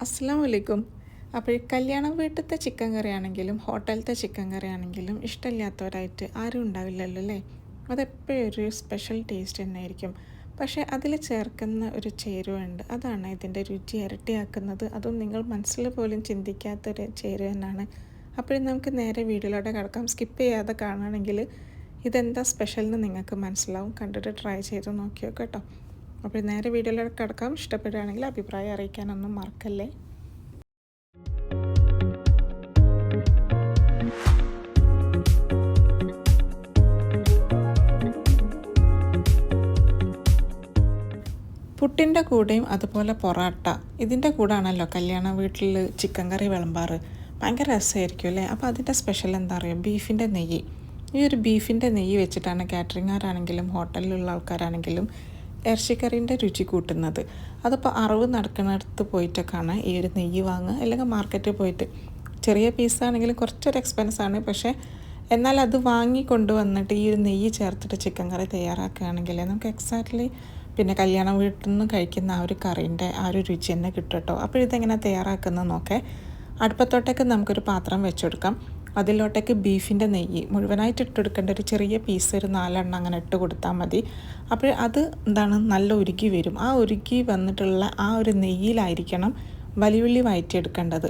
അസ്സാം വലൈക്കും അപ്പോൾ കല്യാണം വീട്ടിലത്തെ ചിക്കൻ കറി ആണെങ്കിലും ഹോട്ടലിലത്തെ ചിക്കൻ കറി ആണെങ്കിലും ഇഷ്ടമില്ലാത്തവരായിട്ട് ആരും ഉണ്ടാവില്ലല്ലോ അല്ലേ? അതെപ്പോഴും ഒരു സ്പെഷ്യൽ ടേസ്റ്റ് തന്നെയായിരിക്കും. പക്ഷേ അതിൽ ചേർക്കുന്ന ഒരു ചേരുവയുണ്ട്. അതാണ് ഇതിന്റെ രുചി ഇരട്ടിയാക്കുന്നത്. അതും നിങ്ങൾ മനസ്സിൽ പോലും ചിന്തിക്കാത്തൊരു ചേരുവ തന്നെയാണ്. അപ്പോഴും നമുക്ക് നേരെ വീഡിയോയിലൂടെ കിടക്കാം. സ്കിപ്പ് ചെയ്യാതെ കാണുകയാണെങ്കിൽ ഇതെന്താ സ്പെഷ്യൽ എന്ന് നിങ്ങൾക്ക് മനസ്സിലാവും. കണ്ടിട്ട് ട്രൈ ചെയ്ത് നോക്കിയോ കേട്ടോ. അപ്പോൾ നേരെ വീഡിയോയിലേക്ക് കിടക്കാം. ഇഷ്ടപ്പെടുകയാണെങ്കിൽ അഭിപ്രായം അറിയിക്കാനൊന്നും മറക്കല്ലേ? പുട്ടിന്റെ കൂടെയും അതുപോലെ പൊറാട്ട. ഇതിന്റെ കൂടാണല്ലോ കല്യാണ വീട്ടിൽ ചിക്കൻ കറി വിളമ്പാറ്. ഭയങ്കര രസമായിരിക്കും അല്ലേ? അപ്പോൾ അതിന്റെ സ്പെഷ്യൽ എന്താ പറയുക ബീഫിന്റെ നെയ്യ്. ഈ ഒരു ബീഫിന്റെ നെയ്യ് വെച്ചിട്ടാണ് കാറ്ററിംഗുകാരാണെങ്കിലും ഹോട്ടലിലുള്ള ആൾക്കാരാണെങ്കിലും ഇറച്ചിക്കറീന്റെ രുചി കൂട്ടുന്നത്. അതിപ്പോൾ അറിവ് നടക്കുന്നിടത്ത് പോയിട്ടൊക്കെയാണ് ഈ ഒരു നെയ്യ് വാങ്ങുക. അല്ലെങ്കിൽ മാർക്കറ്റിൽ പോയിട്ട് ചെറിയ പീസാണെങ്കിലും കുറച്ചൊരു എക്സ്പെൻസ് ആണ്. പക്ഷേ എന്നാൽ അത് വാങ്ങി കൊണ്ടുവന്നിട്ട് ഈ ഒരു നെയ്യ് ചേർത്തിട്ട് ചിക്കൻ കറി തയ്യാറാക്കുകയാണെങ്കിൽ നമുക്ക് എക്സാക്ട്ലി പിന്നെ കല്യാണ വീട്ടിൽ നിന്ന് കഴിക്കുന്ന ആ ഒരു കറീന്റെ ആ ഒരു രുചി തന്നെ കിട്ടും കേട്ടോ. അപ്പോൾ ഇതെങ്ങനെ തയ്യാറാക്കുന്നത് അടുപ്പത്തോട്ടേക്ക് നമുക്കൊരു പാത്രം വെച്ചെടുക്കാം. അതിലോട്ടേക്ക് ബീഫിന്റെ നെയ്യ്. മുഴുവനായിട്ട് ഇട്ടെടുക്കേണ്ട ഒരു ചെറിയ പീസ് ഒരു നാലെണ്ണം അങ്ങനെ ഇട്ട് കൊടുത്താൽ മതി. അപ്പോൾ അത് എന്താണ് നല്ല ഉരുക്കി വരും. ആ ഉരുക്കി വന്നിട്ടുള്ള ആ ഒരു നെയ്യിലായിരിക്കണം വലിയുള്ളി വയറ്റിയെടുക്കേണ്ടത്.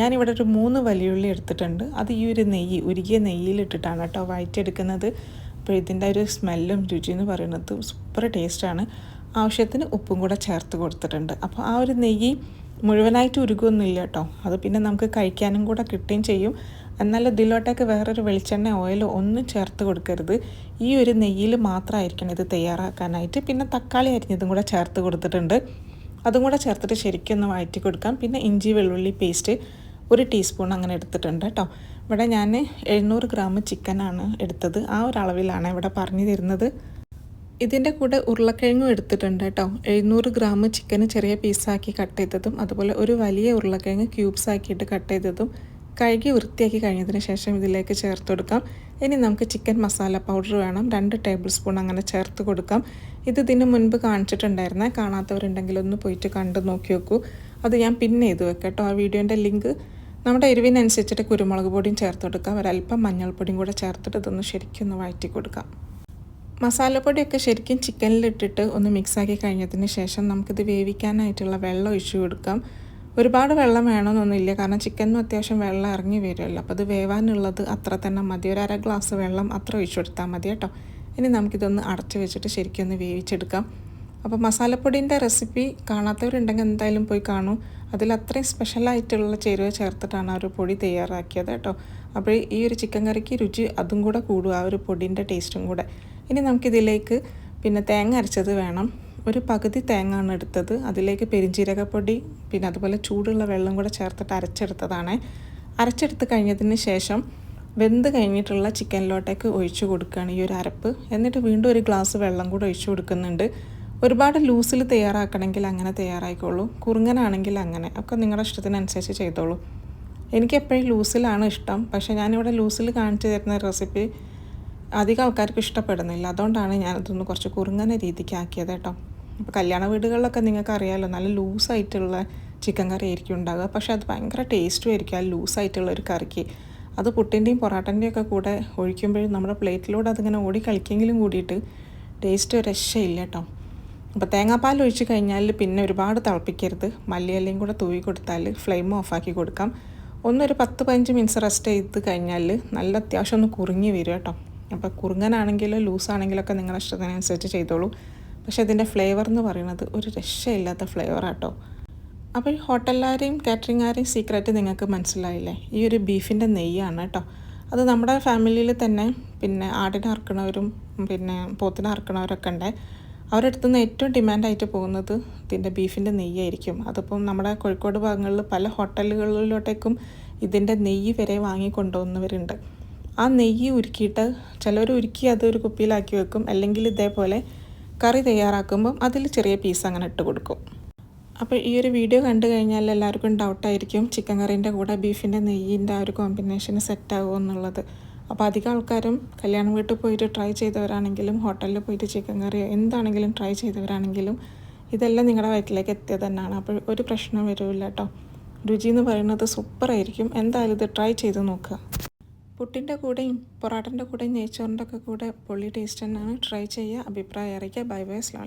ഞാനിവിടെ ഒരു മൂന്ന് വലിയുള്ളി എടുത്തിട്ടുണ്ട്. അത് ഈ ഒരു നെയ്യ് ഉരുകിയ നെയ്യിലിട്ടിട്ടാണ് കേട്ടോ വയറ്റിയെടുക്കുന്നത്. അപ്പോൾ ഇതിന്റെ ഒരു സ്മെല്ലും രുചി എന്ന് പറയുന്നത് സൂപ്പർ ടേസ്റ്റാണ്. ആവശ്യത്തിന് ഉപ്പും കൂടെ ചേർത്ത് കൊടുത്തിട്ടുണ്ട്. അപ്പോൾ ആ ഒരു നെയ്യ് മുഴുവനായിട്ട് ഉരുകൊന്നുമില്ല കേട്ടോ. അത് പിന്നെ നമുക്ക് കഴിക്കാനും കൂടെ കിട്ടുകയും ചെയ്യും. എന്നാൽ ഇതിലോട്ടേക്ക് വേറൊരു വെളിച്ചെണ്ണ ഓയിലോ ഒന്നും ചേർത്ത് കൊടുക്കരുത്. ഈ ഒരു നെയ്യിൽ മാത്രമായിരിക്കണം ഇത് തയ്യാറാക്കാനായിട്ട്. പിന്നെ തക്കാളി അരിഞ്ഞതും കൂടെ ചേർത്ത് കൊടുത്തിട്ടുണ്ട്. അതും കൂടെ ചേർത്തിട്ട് ശരിക്കും ഒന്ന് വഴറ്റി കൊടുക്കാം. പിന്നെ ഇഞ്ചി വെള്ളുള്ളി പേസ്റ്റ് ഒരു ടീസ്പൂൺ അങ്ങനെ എടുത്തിട്ടുണ്ട് കേട്ടോ. ഇവിടെ ഞാൻ എഴുന്നൂറ് ഗ്രാം ചിക്കനാണ് എടുത്തത്. ആ ഒരു അളവിലാണ് ഇവിടെ പറഞ്ഞു തരുന്നത്. ഇതിന്റെ കൂടെ ഉരുളക്കിഴങ്ങും എടുത്തിട്ടുണ്ട് കേട്ടോ. എഴുന്നൂറ് ഗ്രാം ചിക്കന് ചെറിയ പീസാക്കി കട്ട് ചെയ്തതും അതുപോലെ ഒരു വലിയ ഉരുളക്കിഴങ്ങ് ക്യൂബ്സ് ആക്കിയിട്ട് കട്ട് ചെയ്തതും കഴുകി വൃത്തിയാക്കി കഴിഞ്ഞതിന് ശേഷം ഇതിലേക്ക് ചേർത്ത് കൊടുക്കാം. ഇനി നമുക്ക് ചിക്കൻ മസാല പൗഡർ വേണം. രണ്ട് ടേബിൾ സ്പൂൺ അങ്ങനെ ചേർത്ത് കൊടുക്കാം. ഇത് ഇതിന് മുൻപ് കാണിച്ചിട്ടുണ്ടായിരുന്നേ. കാണാത്തവരുണ്ടെങ്കിൽ ഒന്ന് പോയിട്ട് കണ്ടു നോക്കി നോക്കൂ അത് ഞാൻ പിന്നെ ചെയ്ത് വെക്കാം കേട്ടോ. ആ വീഡിയോന്റെ ലിങ്ക് നമ്മുടെ എരിവിനനുസരിച്ചിട്ട് കുരുമുളക് പൊടിയും ചേർത്ത് കൊടുക്കാം. ഒരല്പം മഞ്ഞൾപ്പൊടിയും കൂടെ ചേർത്തിട്ട് ഇതൊന്ന് ശരിക്കും ഒന്ന് വഴറ്റി കൊടുക്കാം. മസാലപ്പൊടിയൊക്കെ ശരിക്കും ചിക്കനിലിട്ടിട്ട് ഒന്ന് മിക്സാക്കി കഴിഞ്ഞതിന് ശേഷം നമുക്കിത് വേവിക്കാനായിട്ടുള്ള വെള്ളം ഒഴിച്ചു കൊടുക്കാം. ഒരുപാട് വെള്ളം വേണമെന്നൊന്നുമില്ല കാരണം ചിക്കനും അത്യാവശ്യം വെള്ളം ഇറങ്ങി വരുമല്ലോ. അപ്പോൾ അത് വേവാനുള്ളത് അത്ര തന്നെ മതി. ഒരു അര ഗ്ലാസ് വെള്ളം അത്ര ഒഴിച്ചു കൊടുത്താൽ മതി കേട്ടോ. ഇനി നമുക്കിതൊന്ന് അടച്ചു വെച്ചിട്ട് ശരിക്കും ഒന്ന് വേവിച്ചെടുക്കാം. അപ്പോൾ മസാലപ്പൊടീന്റെ റെസിപ്പി കാണാത്തവരുണ്ടെങ്കിൽ എന്തായാലും പോയി കാണൂ. അതിൽ അത്രയും സ്പെഷ്യലായിട്ടുള്ള ചേരുവ ചേർത്തിട്ടാണ് ആ ഒരു പൊടി തയ്യാറാക്കിയത് കേട്ടോ. അപ്പോൾ ഈ ഒരു ചിക്കൻ കറിക്ക് രുചി അതും കൂടെ കൂടും ആ ഒരു പൊടിന്റെ ടേസ്റ്റും കൂടെ. ഇനി നമുക്കിതിലേക്ക് പിന്നെ തേങ്ങ അരച്ചത് വേണം. ഒരു പകുതി തേങ്ങ ആണ് എടുത്തത്. അതിലേക്ക് പെരിഞ്ചീരകപ്പൊടി പിന്നെ അതുപോലെ ചൂടുള്ള വെള്ളം കൂടെ ചേർത്തിട്ട് അരച്ചെടുത്തതാണ്. അരച്ചെടുത്ത് കഴിഞ്ഞതിന് ശേഷം വെന്ത് കഴിഞ്ഞിട്ടുള്ള ചിക്കനിലോട്ടേക്ക് ഒഴിച്ചു കൊടുക്കുകയാണ് ഈ ഒരു അരപ്പ്. എന്നിട്ട് വീണ്ടും ഒരു ഗ്ലാസ് വെള്ളം കൂടെ ഒഴിച്ചു കൊടുക്കുന്നുണ്ട്. ഒരുപാട് ലൂസിൽ തയ്യാറാക്കണമെങ്കിൽ അങ്ങനെ തയ്യാറായിക്കോളൂ. കുറുങ്ങനാണെങ്കിൽ അങ്ങനെ. ഒക്കെ നിങ്ങളുടെ ഇഷ്ടത്തിനനുസരിച്ച് ചെയ്തോളൂ. എനിക്ക് എപ്പോഴും ലൂസിലാണ് ഇഷ്ടം. പക്ഷേ ഞാനിവിടെ ലൂസിൽ കാണിച്ചു തരുന്ന റെസിപ്പി അധികം ആൾക്കാർക്ക് ഇഷ്ടപ്പെടുന്നില്ല. അതുകൊണ്ടാണ് ഞാനതൊന്ന് കുറച്ച് കുറുങ്ങന രീതിക്ക് ആക്കിയത് കേട്ടോ. അപ്പോൾ കല്യാണ വീടുകളിലൊക്കെ നിങ്ങൾക്ക് അറിയാമല്ലോ നല്ല ലൂസായിട്ടുള്ള ചിക്കൻ കറി ആയിരിക്കും ഉണ്ടാകുക പക്ഷേ അത് ഭയങ്കര ടേസ്റ്റും ആയിരിക്കും ആ ലൂസായിട്ടുള്ള ഒരു കറിക്ക് അത് പുട്ടിന്റെയും പൊറാട്ടന്റെയും ഒക്കെ കൂടെ ഒഴിക്കുമ്പോഴും നമ്മുടെ പ്ലേറ്റിലൂടെ അതിങ്ങനെ ഓടി കളിക്കെങ്കിലും കൂടിയിട്ട് ടേസ്റ്റ് രക്ഷയില്ല കേട്ടോ. അപ്പോൾ തേങ്ങാപ്പാൽ ഒഴിച്ച് കഴിഞ്ഞാൽ പിന്നെ ഒരുപാട് തിളപ്പിക്കരുത്. മല്ലിയെല്ലാം കൂടെ തൂവി കൊടുത്താൽ ഫ്ലെയിം ഓഫാക്കി കൊടുക്കാം. ഒന്നൊരു പത്ത് പതിനഞ്ച് മിനിറ്റ്സ് റെസ്റ്റ് ചെയ്ത് കഴിഞ്ഞാൽ നല്ല അത്യാവശ്യം ഒന്ന് കുറുങ്ങി വരും കേട്ടോ. അപ്പോൾ കുറുങ്ങനാണെങ്കിലും ലൂസാണെങ്കിലൊക്കെ നിങ്ങളുടെ ഇഷ്ടത്തിനനുസരിച്ച് ചെയ്തോളൂ. പക്ഷെ ഇതിന്റെ ഫ്ലേവർ എന്ന് പറയുന്നത് ഒരു രക്ഷയില്ലാത്ത ഫ്ലേവറാട്ടോ അപ്പോൾ ഈ ഹോട്ടലുകാരെയും കാറ്ററിംഗുകാരെയും സീക്രട്ട് നിങ്ങൾക്ക് മനസ്സിലായില്ലേ? ഈ ഒരു ബീഫിന്റെ നെയ്യാണ് കേട്ടോ. അത് നമ്മുടെ ഫാമിലിയിൽ തന്നെ പിന്നെ ആടിനെ അറക്കണവരും പിന്നെ പോത്തിനെ അറക്കണവരൊക്കെ ഉണ്ട്. അവരുടെ അടുത്ത് നിന്ന് ഏറ്റവും ഡിമാൻഡായിട്ട് പോകുന്നത് ഇതിന്റെ ബീഫിന്റെ നെയ്യായിരിക്കും. അതിപ്പം നമ്മുടെ കോഴിക്കോട് ഭാഗങ്ങളിൽ പല ഹോട്ടലുകളിലോട്ടേക്കും ഇതിന്റെ നെയ്യ് വരെ വാങ്ങിക്കൊണ്ടുവന്നവരുണ്ട്. ആ നെയ്യ് ഉരുക്കിയിട്ട് ചിലർ ഉരുക്കി അതൊരു കുപ്പിയിലാക്കി വെക്കും. അല്ലെങ്കിൽ ഇതേപോലെ കറി തയ്യാറാക്കുമ്പം അതിൽ ചെറിയ പീസ് അങ്ങനെ ഇട്ട് കൊടുക്കും. അപ്പോൾ ഈ ഒരു വീഡിയോ കണ്ടു കഴിഞ്ഞാൽ എല്ലാവർക്കും ഡൗട്ടായിരിക്കും ചിക്കൻ കറീന്റെ കൂടെ ബീഫിന്റെ നെയ്യിന്റെ ആ ഒരു കോമ്പിനേഷൻ സെറ്റാകുമോ എന്നുള്ളത്. അപ്പോൾ അധികം ആൾക്കാരും കല്യാണം വീട്ടിൽ പോയിട്ട് ട്രൈ ചെയ്തവരാണെങ്കിലും ഹോട്ടലിൽ പോയിട്ട് ചിക്കൻ കറി എന്താണെങ്കിലും ട്രൈ ചെയ്തവരാണെങ്കിലും ഇതെല്ലാം നിങ്ങളുടെ വയറ്റിലേക്ക് എത്തിയത് തന്നെയാണ്. അപ്പോൾ ഒരു പ്രശ്നം വരില്ല കേട്ടോ. രുചി എന്ന് പറയുന്നത് സൂപ്പറായിരിക്കും എന്തായാലും ഇത് ട്രൈ ചെയ്ത് നോക്കുക. പുട്ടിന്റെ കൂടെയും പൊറാട്ടന്റെ കൂടെയും നെയ്ച്ചോറിന്റെ ഒക്കെ കൂടെ പൊള്ളി ടേസ്റ്റ് തന്നെയാണ്. ട്രൈ ചെയ്യുക. അഭിപ്രായം അറിയിക്കുക. ബൈ ബൈ അസ്ലാം